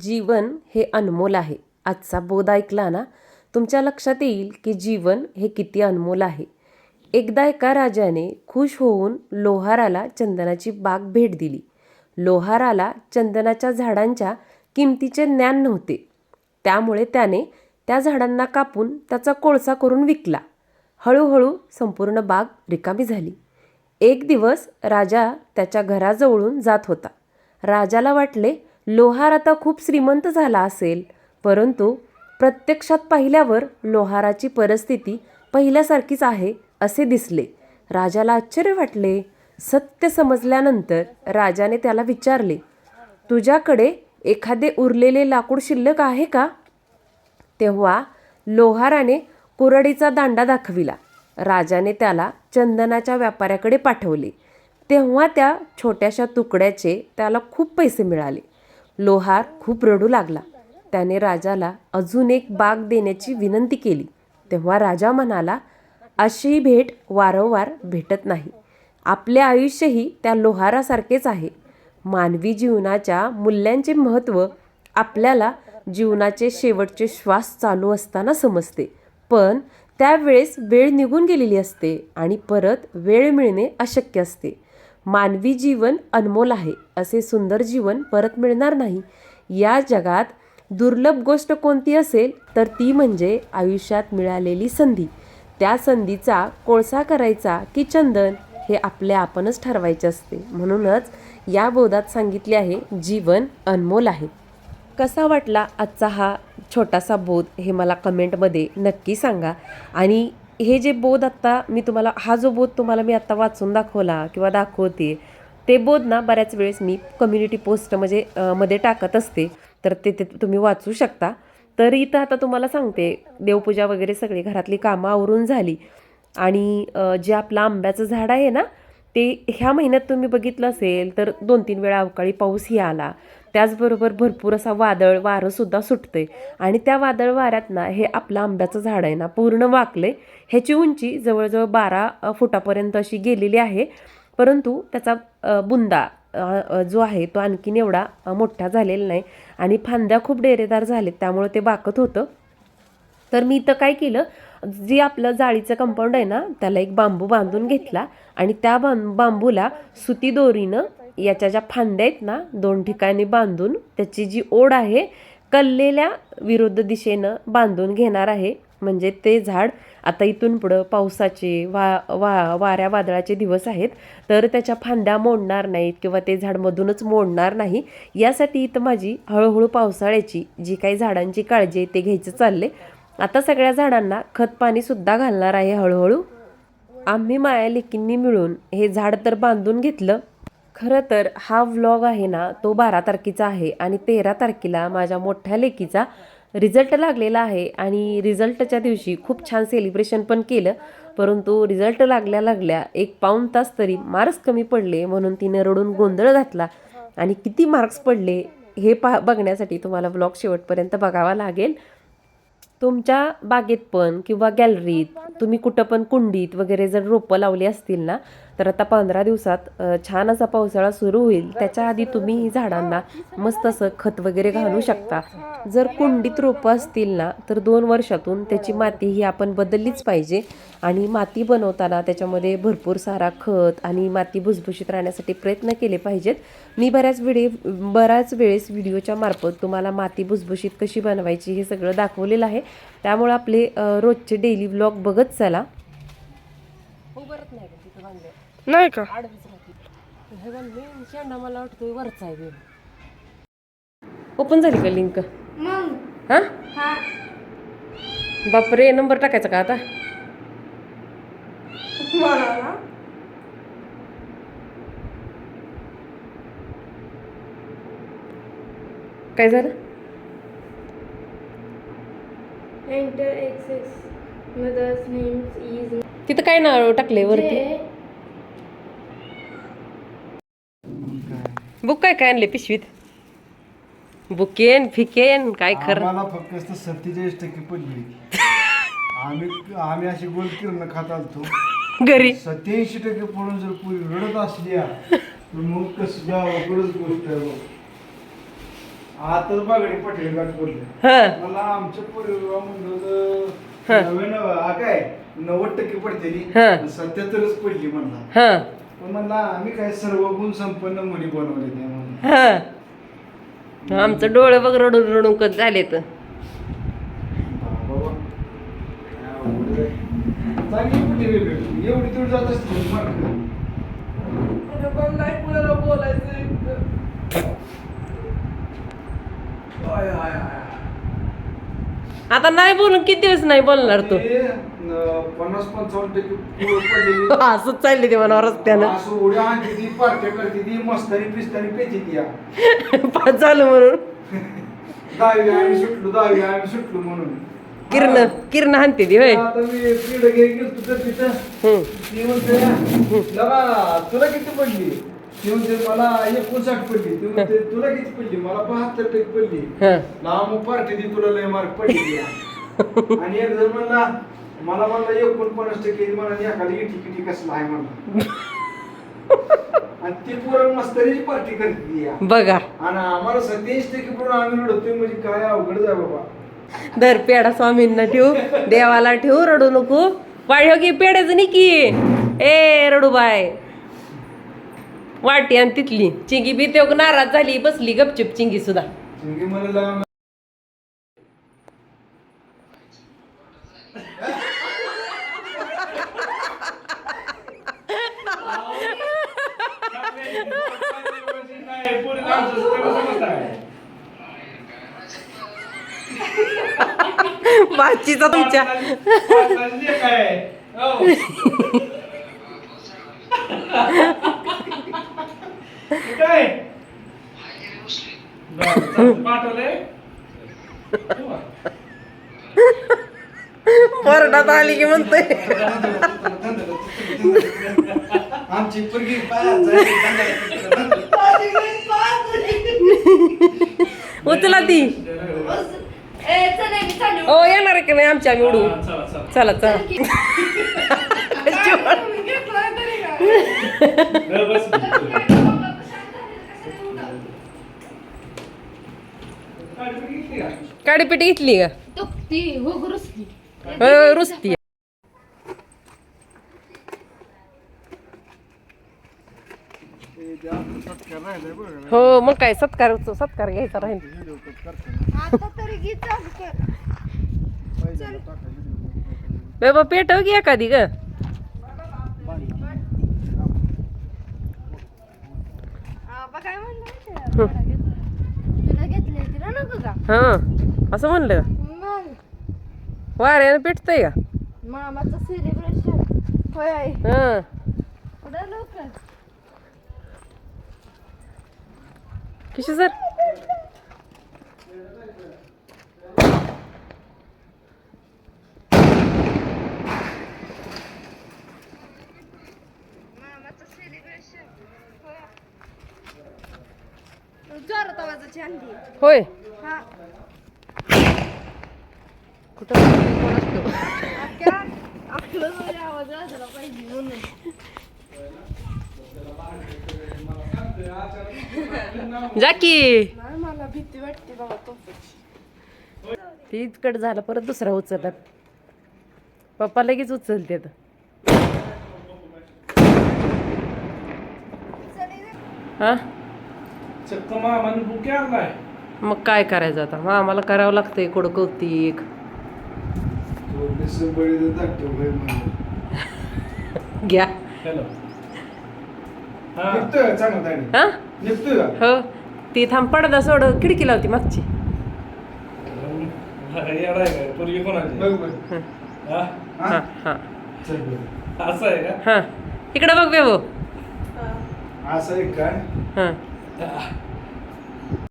जीवन हे अनमोल आहे. आजचा बोध ऐकला ना तुमच्या लक्षात येईल की जीवन हे किती अनमोल आहे. एकदा एका राजाने खुश होऊन लोहाराला चंदनाची बाग भेट दिली. लोहाराला चंदनाच्या झाडांच्या किमतीचे ज्ञान नव्हते. त्यामुळे त्याने त्या झाडांना कापून त्याचा कोळसा करून विकला. हळूहळू संपूर्ण बाग रिकामी झाली. एक दिवस राजा त्याच्या घराजवळून जात होता. राजाला वाटले लोहार आता खूप श्रीमंत झाला असेल. परंतु प्रत्यक्षात पाहिल्यावर लोहाराची परिस्थिती पहिल्यासारखीच आहे असे दिसले. राजाला आश्चर्य वाटले. सत्य समजल्यानंतर राजाने त्याला विचारले तुझ्याकडे एखादे उरलेले लाकूड शिल्लक आहे का? तेव्हा लोहाराने कुरडीचा दांडा दाखविला. राजाने त्याला चंदनाच्या व्यापाऱ्याकडे पाठवले. तेव्हा त्या छोट्याशा तुकड्याचे त्याला खूप पैसे मिळाले. लोहार खूप रडू लागला. त्याने राजाला अजून एक बाग देण्याची विनंती केली. तेव्हा राजा म्हणाला अशी भेट वारंवार भेटत नाही. आपले आयुष्यही त्या लोहारासारखेच आहे. मानवी जीवनाच्या मूल्यांचे महत्त्व आपल्याला जीवनाचे शेवटचे श्वास चालू असताना समजते. पण त्यावेळेस वेळ निघून गेलेली असते आणि परत वेळ मिळणे अशक्य असते. मानवी जीवन अनमोल आहे असे सुंदर जीवन परत मिळणार नाही. या जगात दुर्लभ गोष्ट कोणती असेल तर ती म्हणजे आयुष्यात मिळालेली संधी. त्या संधीचा कोळसा करायचा की चंदन हे आपल्या आपणच ठरवायचे असते. म्हणूनच या बोधात सांगितले आहे जीवन अनमोल आहे. कसा वाटला आजचा हा छोटासा बोध हे मला कमेंटमध्ये नक्की सांगा. आणि हे जे बोध आत्ता मी तुम्हाला हा जो बोध तुम्हाला मी आत्ता वाचून दाखवला किंवा दाखवते ते बोध ना बऱ्याच वेळेस मी कम्युनिटी पोस्ट म्हणजे मध्ये टाकत असते. तर ते ते तुम्ही वाचू शकता. तर इथं आता तुम्हाला सांगते देवपूजा वगैरे सगळी घरातली कामं आवरून झाली. आणि जे आपलं आंब्याचं झाड आहे ना ते ह्या महिन्यात तुम्ही बघितलं असेल तर दोन तीन वेळा अवकाळी पाऊसही आला. त्याचबरोबर भरपूर असा वादळ वारंसुद्धा सुटते आणि त्या वादळ वाऱ्यात ना हे आपलं आंब्याचं झाड आहे ना पूर्ण वाकले. ह्याची उंची जवळजवळ बारा फुटापर्यंत अशी गेलेली आहे. परंतु त्याचा बुंदा जो आहे तो आणखीन एवढा मोठा झालेला नाही. आणि फांद्या खूप डेरेदार झालेत त्यामुळे ते बाकत होतं. तर मी इथं काय केलं जी आपलं जाळीचं कंपाऊंड आहे ना त्याला एक बांबू बांधून घेतला. आणि त्या बां बांबूला सुती दोरीनं याच्या ज्या फांद्या आहेत ना दोन ठिकाणी बांधून त्याची जी ओढ आहे कल्लेल्या विरुद्ध दिशेनं बांधून घेणार आहे. म्हणजे ते झाड आता इथून पुढं पावसाचे वा वा वाऱ्या वादळाचे दिवस आहेत. तर त्याच्या फांद्या मोडणार नाहीत किंवा ते झाड मधूनच मोडणार नाही. यासाठी इथं माझी हळूहळू पावसाळ्याची जी काही झाडांची काळजी आहे ते घ्यायचं चालले आता सगळ्या झाडांना खत घालणार आहे हळूहळू. आम्ही माया लेकींनी मिळून हे झाड तर बांधून घेतलं खरं तर हा व्लॉग आहे ना तो बारा तारखेचा आहे आणि तेरा तारखेला माझ्या मोठ्या लेकीचा रिझल्ट लागलेला आहे आणि रिझल्टच्या दिवशी खूप छान सेलिब्रेशन पण केलं. परंतु रिझल्ट लागल्या लागल्या एक पाऊण तास तरी मार्क्स कमी पडले म्हणून तिने रडून गोंधळ घातला. आणि किती मार्क्स पडले हे पा बघण्यासाठी तुम्हाला व्लॉग शेवटपर्यंत बघावा लागेल. तुमच्या बागेत पण किंवा गॅलरीत तुम्ही कुठं पण कुंडीत वगैरे जर रोपं लावली असतील ना तर आता पंधरा दिवसात छान असा पावसाळा सुरू होईल. त्याच्या आधी तुम्ही ही झाडांना मस्त असं खत वगैरे घालू शकता. जर कुंडीत रोपं असतील ना तर दोन वर्षातून त्याची माती ही आपण बदललीच पाहिजे. आणि माती बनवताना त्याच्यामध्ये भरपूर सारा खत आणि माती भुसभुशीत राहण्यासाठी प्रयत्न केले पाहिजेत. मी बऱ्याच वेळे बऱ्याच वेळेस व्हिडिओच्या मार्फत तुम्हाला माती भुसभुशीत कशी बनवायची हे सगळं दाखवलेलं आहे. त्यामुळे आपले रोजचे डेली व्लॉग बघत चला. नाही का? मला वाटतोय वरचा आहे ओपन झाली का लिंक मग. हा? हा. बापरे नंबर टाकायचा का आता? मला. काय झालं? Enter access mother's names is तिथं काय नाव टाकले वरती? बुक काय काय आणले पिशवीत? बुकेन फिकेन काय खरं आम्हाला फक्त सत्तेचाळीस टक्के पडली. आम्ही आम्ही अशी गोल किरण खात आलतो. घरी? सत्याऐंशी टक्के पडून जर पुरी रडत असली तर मग कसं गावाकडंच गोष्ट आहे बघ. आताच बागडी पटेल गाठ बोलले हा. मला आमच्या परिवार म्हणलं नवीन हा काय नव्वद टक्के पडतेली हा. सत्याहत्तरच पडली म्हणला. हा. पण म्हणला आम्ही काय सर्व गुण संपन्न मुली बनवले नाही म्हणून. हा. आमचं डोळं बघ रडून रडून कच झाले तर बाबा. काय अवघड आहे. चांगली मुली वेगळी एवढी जात असते मार्क आय, आय, आय. आता नाही बोलून किती दिवस नाही बोलणार तू? पन्नास पंचावन्न टक्के पोरं पडलेली. असंच चालली ते म्हणा रस्त्यानं. असं उड्या आणते ती पार्ट्या करते ती मस्तानी पिस्तानी पेची ती या. पाच झालं म्हणून. दहावी आम्ही सुटलो दहावी आम्ही सुटलो म्हणून. किरण किरण हाणते ती होय. आता मी क्रीडा घरी गेलो तर तिथं. हम्म. ती म्हणते "लगा, तुला किती पडली? ती म्हणते मला एकोणसाठ पडली. ती म्हणते तुला किती पडली? मला बहात्तर टक्के पडली. लांब पार्टी दी तुला लय मार्क पडली आणि एक जण म्हणला मला म्हणला एकोणपन्नास टक्के मला एखादी इटी किटी कसला आहे म्हणला. आणि ती पोरं मस्तरीची पार्टी करते बघा. आणि आम्हाला सत्याऐंशी टक्के पूर्ण आम्ही रडतोय म्हणजे काय अवघड आहे बाबा. दर पेडा स्वामींना ठेवू देवाला ठेवू रडू नको. वाढ हो की पेड्याचं नाही की ए रडूबाय वाटी आणि तिथली. चिंगी बी ते नाराज झाली बसली गपचिप चिंगी सुद्धा. बाचीचा तुमच्या. काय? परडात आली की म्हणतोय. आमची पोरगी उचला ती. ओ येणार आहे की नाही आमच्या आम्ही उडू? चला चला. मी घेतला का? हो रुसती. हे बघ. हो मग काय सत्कार सत्कार घ्यायचा राहील. आता तरी गीत. बाबा पेटव की एखादी ग. काय म्हणलं तुला घेतले तिला नको का हा असं म्हणलं? वाऱ्यानं पेटतंय का? मामाचं सेलिब्रेशन होय आई. हा. किशी सर. आणली होय हा कुठं कोण असतो? अख्ख्या आपलं जरी आवाज वाजला पाहिजे म्हणून जा की. नाही मला भीती वाटते बाबा तो तीच कट झाला परत दुसरा उचलला. पप्पा लगेच उचलते. हा? आणलाय मग काय करायचं आता? मग आम्हाला करावं लागतंय कोड घ्या. हा. का? हा? का हो. ती थांब पडदा सोड. खिडकी लावती मागची. हा हा. हा? हा? का? हा. इकडे बघ बेबो. असं आहे काय? हा.